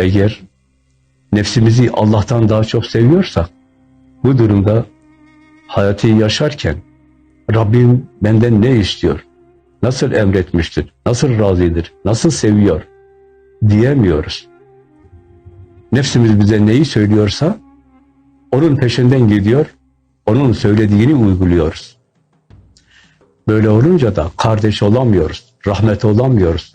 Eğer nefsimizi Allah'tan daha çok seviyorsak, bu durumda hayatı yaşarken Rabbim benden ne istiyor? Nasıl emretmiştir? Nasıl razıdır? Nasıl seviyor? Diyemiyoruz. Nefsimiz bize neyi söylüyorsa onun peşinden gidiyor, onun söylediğini uyguluyoruz. Böyle olunca da kardeş olamıyoruz, rahmet olamıyoruz.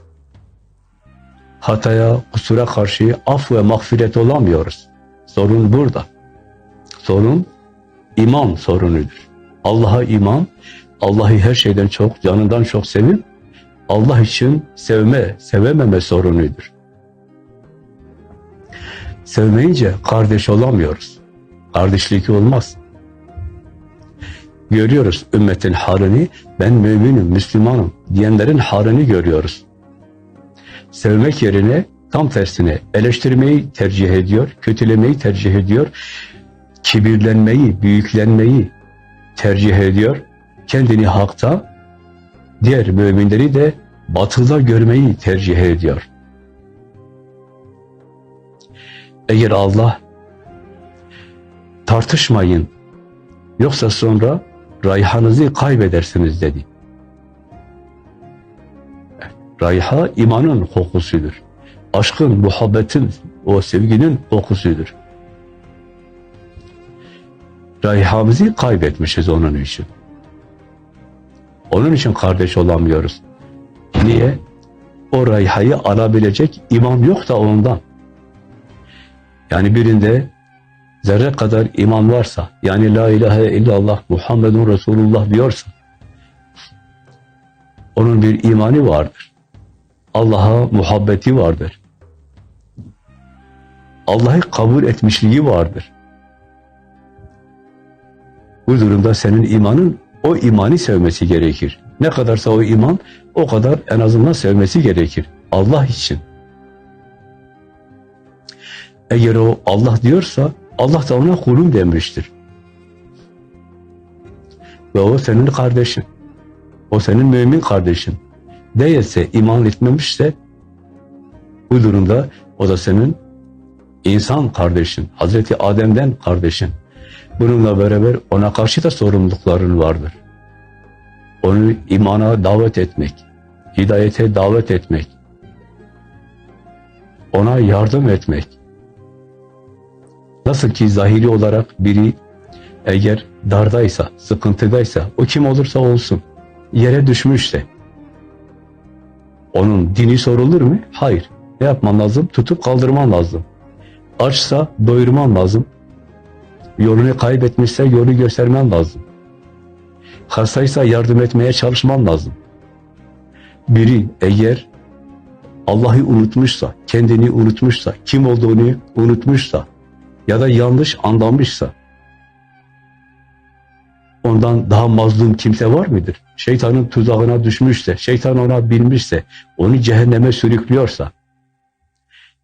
Hataya, kusura karşı af ve mağfiret olamıyoruz. Sorun burada. Sorun iman sorunudur. Allah'a iman, Allah'ı her şeyden çok, canından çok sevip, Allah için sevme, sevememe sorunudur. Sevmeyince kardeş olamıyoruz. Kardeşlik olmaz. Görüyoruz ümmetin halini, ben müminim, Müslümanım diyenlerin halini görüyoruz. Sevmek yerine tam tersine eleştirmeyi tercih ediyor, kötülemeyi tercih ediyor, kibirlenmeyi, büyüklenmeyi tercih ediyor, kendini hakta, diğer müminleri de batılda görmeyi tercih ediyor. Eğer Allah tartışmayın yoksa sonra rayhanızı kaybedersiniz dedi. Rayha imanın kokusudur. Aşkın, muhabbetin, o sevginin kokusudur. Rayhamızı kaybetmişiz onun için. Onun için kardeş olamıyoruz. Niye? O rayhayı alabilecek iman yok da ondan. Yani birinde zerre kadar iman varsa, yani la ilahe illallah Muhammedun Resulullah diyorsa, onun bir imanı vardır. Allah'a muhabbeti vardır. Allah'ı kabul etmişliği vardır. Bu durumda senin imanın o imanı sevmesi gerekir. Ne kadarsa o iman o kadar en azından sevmesi gerekir. Allah için. Eğer o Allah diyorsa Allah da ona kulum demiştir. Ve o senin kardeşin. O senin mümin kardeşin. Değilse, iman etmemişse bu durumda o da senin insan kardeşin. Hazreti Adem'den kardeşin. Bununla beraber ona karşı da sorumlulukların vardır. Onu imana davet etmek, hidayete davet etmek, ona yardım etmek. Nasıl ki zahiri olarak biri eğer dardaysa, sıkıntıdaysa, o kim olursa olsun, yere düşmüşse, onun dini sorulur mu? Hayır. Ne yapman lazım? Tutup kaldırman lazım. Açsa doyurman lazım. Yolunu kaybetmişse yolu göstermen lazım. Hastaysa yardım etmeye çalışman lazım. Biri eğer Allah'ı unutmuşsa, kendini unutmuşsa, kim olduğunu unutmuşsa ya da yanlış anlamışsa ondan daha mazlum kimse var mıdır? Şeytanın tuzağına düşmüşse, şeytan ona bilmişse, onu cehenneme sürüklüyorsa,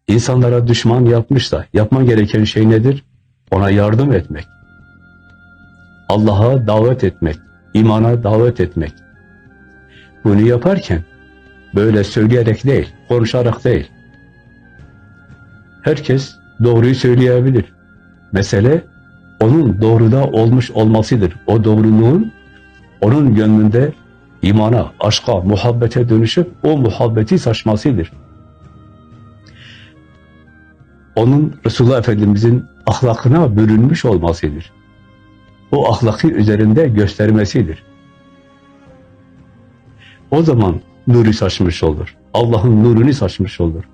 insanlara düşman yapmışsa, yapman gereken şey nedir? Ona yardım etmek. Allah'a davet etmek, imana davet etmek. Bunu yaparken böyle söyleyerek değil, konuşarak değil. Herkes doğruyu söyleyebilir. Mesele onun doğruda olmuş olmasıdır. O doğruluğun onun gönlünde imana, aşka, muhabbete dönüşüp o muhabbeti saçmasıdır. Onun Resulullah Efendimizin ahlakına bürünmüş olmasıdır. O ahlakı üzerinde göstermesidir. O zaman nuru saçmış olur. Allah'ın nurunu saçmış olur.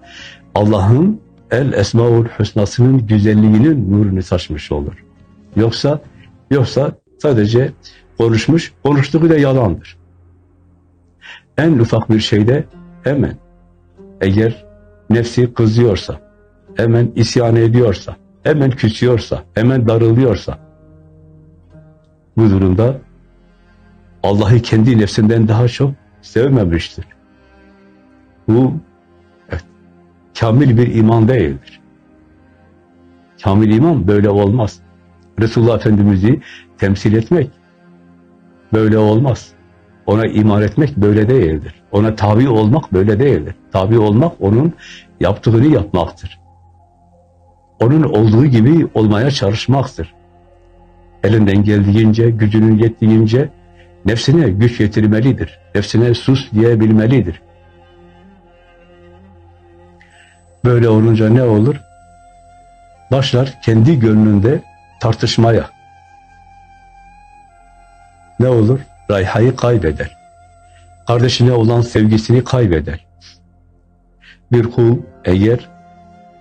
Allah'ın El Esmaül Hüsna'sının güzelliğinin nurunu saçmış olur. Yoksa yoksa sadece konuşmuş, konuştuğu da yalandır. En ufak bir şeyde hemen eğer nefsi kızıyorsa, hemen isyan ediyorsa, hemen küsüyorsa, hemen darılıyorsa bu durumda Allah'ı kendi nefsinden daha çok sevmemiştir. Bu evet, kamil bir iman değildir. Kamil iman böyle olmaz. Resulullah Efendimiz'i temsil etmek böyle olmaz. Ona iman etmek böyle değildir. Ona tabi olmak böyle değildir. Tabi olmak onun yaptığını yapmaktır. onun olduğu gibi olmaya çalışmaktır. Elinden geldiğince, gücünün yettiğince nefsine güç yetirmelidir. Nefsine sus diyebilmelidir. Böyle olunca ne olur? Başlar kendi gönlünde tartışmaya. Ne olur? Rayhayı kaybeder. Kardeşine olan sevgisini kaybeder. Bir kul eğer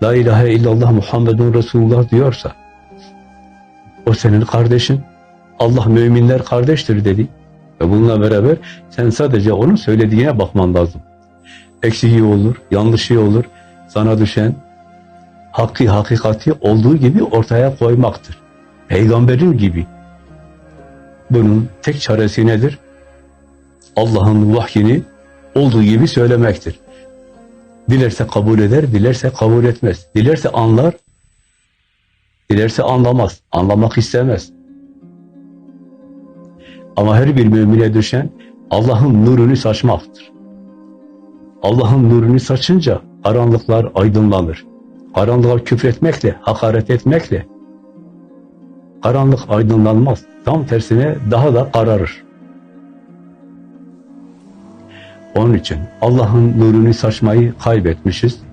La ilahe illallah Muhammedun Resulullah diyorsa o senin kardeşin. Allah müminler kardeştir dedi. Ve bununla beraber sen sadece onun söylediğine bakman lazım. Eksiği olur, yanlışı olur. Sana düşen hakkı, hakikati olduğu gibi ortaya koymaktır. Peygamberin gibi. Bunun tek çaresi nedir? Allah'ın vahyini olduğu gibi söylemektir. Dilerse kabul eder, dilerse kabul etmez. Dilerse anlar, dilerse anlamaz. Anlamak istemez. Ama her bir mümine düşen Allah'ın nurunu saçmaktır. Allah'ın nurunu saçınca karanlıklar aydınlanır. Karanlığa küfretmekle, hakaret etmekle karanlık aydınlanmaz. Tam tersine daha da kararır. Onun için Allah'ın nurunu saçmayı kaybetmişiz.